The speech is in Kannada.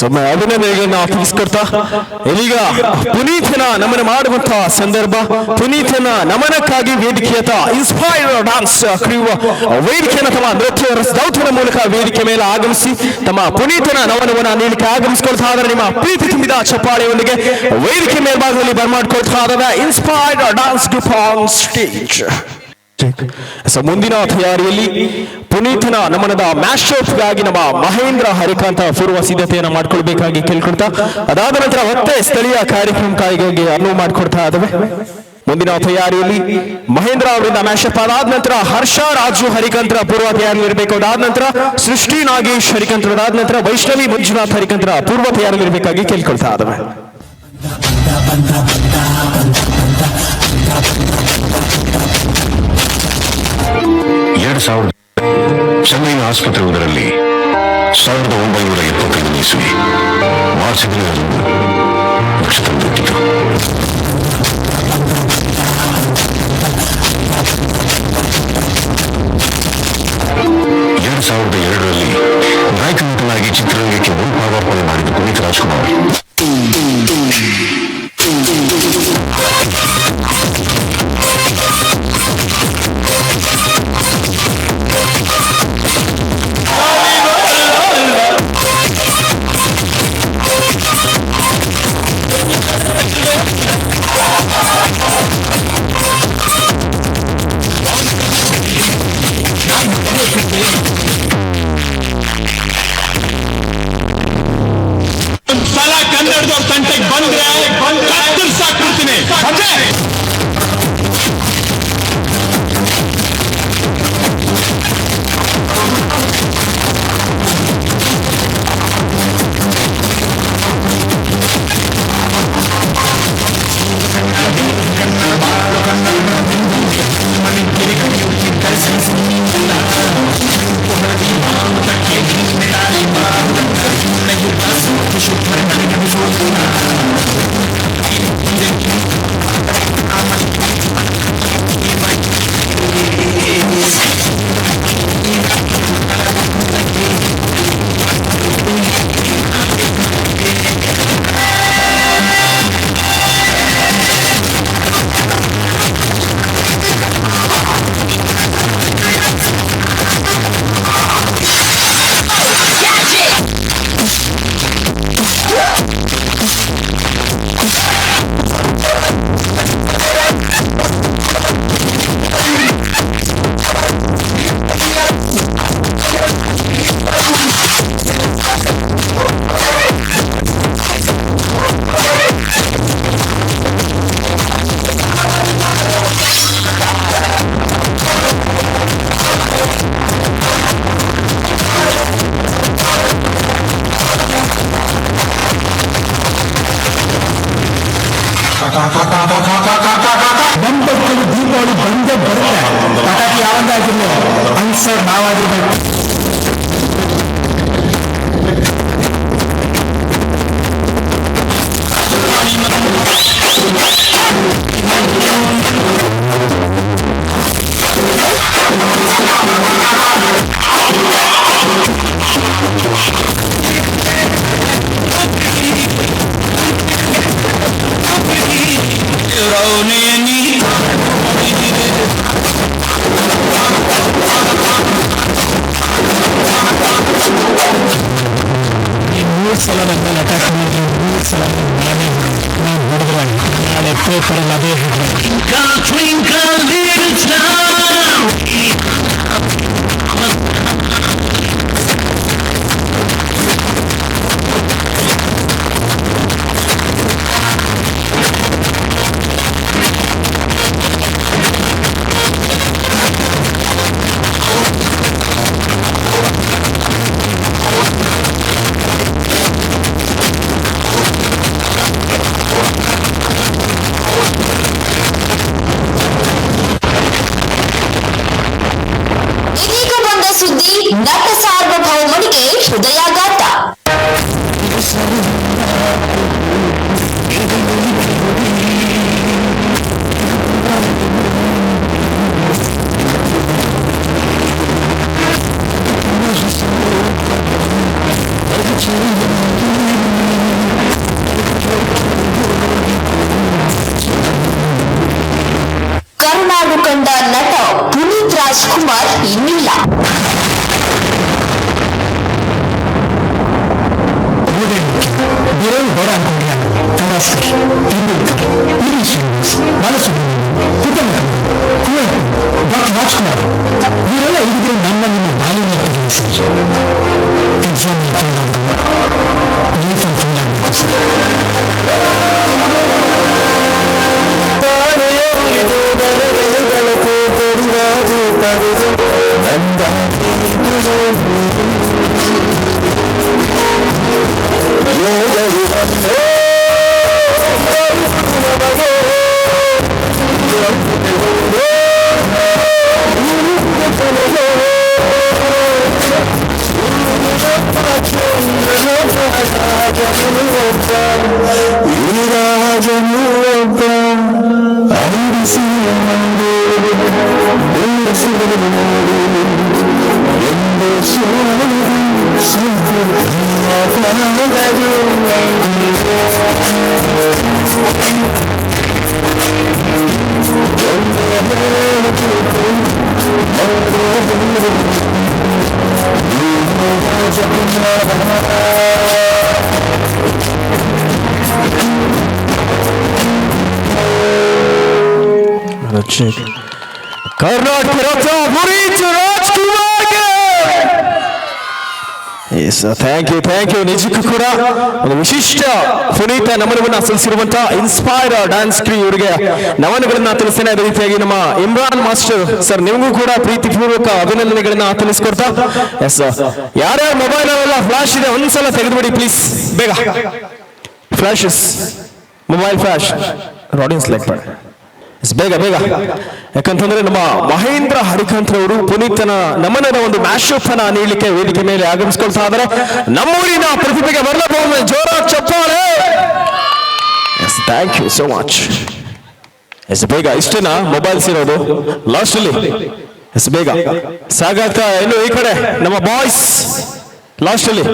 ಸೊಮ್ಮೆ ಅಭಿನಂದನೆಗಳನ್ನ ತಿಳಿಸ್ಕೊಡ್ತಾ. ಇದೀಗ ಪುನೀತನ ನಮನ ಮಾಡುವಂತಹ ಸಂದರ್ಭ. ಪುನೀತನ ನಮನಕ್ಕಾಗಿ ವೇದಿಕೆಯತ ಇನ್ಸ್ಪೈರ್ ಡಾನ್ಸ್ ಕ್ರಿಯುವ ವೇದಿಕೆಯನ್ನು ತಮ್ಮ ನೃತ್ಯ ರಸದೌತನ ಮೂಲಕ ವೇದಿಕೆ ಮೇಲೆ ಆಗಮಿಸಿ, ತಮ್ಮ ಪುನೀತನ ನಮನವನ್ನ ನೀಡಲಿಕ್ಕೆ ಆಗಮಿಸಿಕೊಳ್ತಾ ಆದರೆ ನಿಮ್ಮ ಪ್ರೀತಿ ತುಂಬಿದ ಚಪ್ಪಾಳೆಯೊಂದಿಗೆ ವೇದಿಕೆ ಮೇಲ್ಭಾಗದಲ್ಲಿ ಬರ್ಮಾಡ್ಕೊಳ್ತಾ inspired dance group on stage so ಮುಂದಿನ ತಯಾರಿಯಲ್ಲಿ ಪುನೀತನ ನಮನದ ಗಾಗಿ ನಮ್ಮ ಮಹೇಂದ್ರ ಹರಿಕಾಂತ ಪೂರ್ವ ಸಿದ್ಧತೆಯನ್ನು ಮಾಡ್ಕೊಳ್ಬೇಕಾಗಿ ಕೇಳ್ಕೊಳ್ತಾ, ಅದಾದ ನಂತರ ಮತ್ತೆ ಸ್ಥಳೀಯ ಕಾರ್ಯಕ್ರಮ ಕಾರ್ಯಕ್ರಮಕ್ಕಾಗಿ ಅನುವು ಮಾಡಿಕೊಡ್ತಾ ಇದ್ದಾವೆ. ಮುಂದಿನ ತಯಾರಿಯಲ್ಲಿ ಮಹೇಂದ್ರ ಅವರಿಂದ ಮ್ಯಾಶಪ್ ಅದಾದ ನಂತರ ಹರ್ಷ ರಾಜು ಹರಿಕಂತ್ರ ಪೂರ್ವ ತಯಾರಿಯಲ್ಲಿರಬೇಕು ಅದಾದ ನಂತರ ಸೃಷ್ಟಿ ನಾಗೇಶ್ ಹರಿಕಂತ್ರ, ಅದಾದ ನಂತರ ವೈಷ್ಣವಿ ಮಂಜುನಾಥ್ ಹರಿಕಂತ್ರ ಪೂರ್ವ ತಯಾರಿ ಇರಬೇಕಾಗಿ ಕೇಳ್ಕೊಳ್ತಾ ಇದ್ದಾವೆ. ಎರಡು ಸಾವಿರದ ಚೆನ್ನೈನ ಆಸ್ಪತ್ರೆ ಒಂದರಲ್ಲಿ ಸಾವಿರದ ಒಂಬೈನೂರ ಎಪ್ಪತ್ತೈದನೇ ಇಸ್ವಿ ಮಾರ್ಚ್ ಹದಿನೈದರಂದು ನಕ್ಷತ್ರ ಬಿಟ್ಟಿತು. ಅನ್ಸರ್ செலவு மேல் அட்டாக் பண்ணுற ரூல் செலவு நானே நான் விடுகிறேன் நான் விடுகிறேன் 나도 떠난다 힘들어 Check. Karnataka Puneeth ರಾಜ್ಕುಮಾರ್ಗೆ yes thank you thank you ನಿಜಕ್ಕೂ ಕೂಡ ಒಂದು ವಿಶಿಷ್ಟ ಪುನೀತ ನಮನವನ್ನ ಸಲ್ಲಿಸಿರುವಂತಹ ಇನ್ಸ್ಪೈರ್ ಡ್ಯಾನ್ಸ್ ಕ್ರೀ ಇವರಿಗೆ ನಮನಗಳನ್ನ ತಿಳಿಸ್ತೇನೆ ಅದೇ ರೀತಿಯಾಗಿ ನಮ್ಮ ಇಮ್ರಾನ್ ಮಾಸ್ಟರ್ ಸರ್, ನಿಮಗೂ ಕೂಡ ಪ್ರೀತಿಪೂರ್ವಕ ಅಭಿನಂದನೆಗಳನ್ನ ತಿಳಿಸ್ಕೊಡ್ತಾ. ಎಸ್ ಯಾರ್ಯಾರ ಮೊಬೈಲ್ ಅವೆಲ್ಲ ಫ್ಲಾಶ್ ಇದೆ, ಒಂದ್ಸಲ ತೆಗೆದುಬಿಡಿ ಪ್ಲೀಸ್ ಬೇಗ. Flashes mobile flash audience like ಮಾಡಿ ಬೇಗ ಬೇಗ. ಯಾಕಂತಂದ್ರೆ ನಮ್ಮ ಮಹೇಂದ್ರ ಹರಿಕಂತ್ರವರು ಪುನೀತನ ನಮನದ ಒಂದು ಮ್ಯಾಶಪ್ ಅನ್ನ ನೀಡಲಿಕ್ಕೆ ವೇದಿಕೆ ಮೇಲೆ ಆಗಮಿಸ್ಕೊಳ್ತಾ ಇದ್ದಾರೆ. ನಮ್ಮೂರಿನ ಪ್ರತಿಭೆಗೆ ಬರಲಬಹುದು ಜೋರ ಚಪ್ಪಾಳೆ. Yes thank you so much yes, ಬೇಗ ಇಷ್ಟೇನಾ ಮೊಬೈಲ್ಸ್ ಇರೋದು ಲಾಸ್ಟ್ ಅಲ್ಲಿ. ಎಸ್, ಬೇಗ. ಸಾಗಾಗ್ತಾ ಇನ್ನು ಈ ಕಡೆ ನಮ್ಮ ಬಾಯ್ಸ್ ಲಾಸ್ಟ್ ಅಲ್ಲಿ.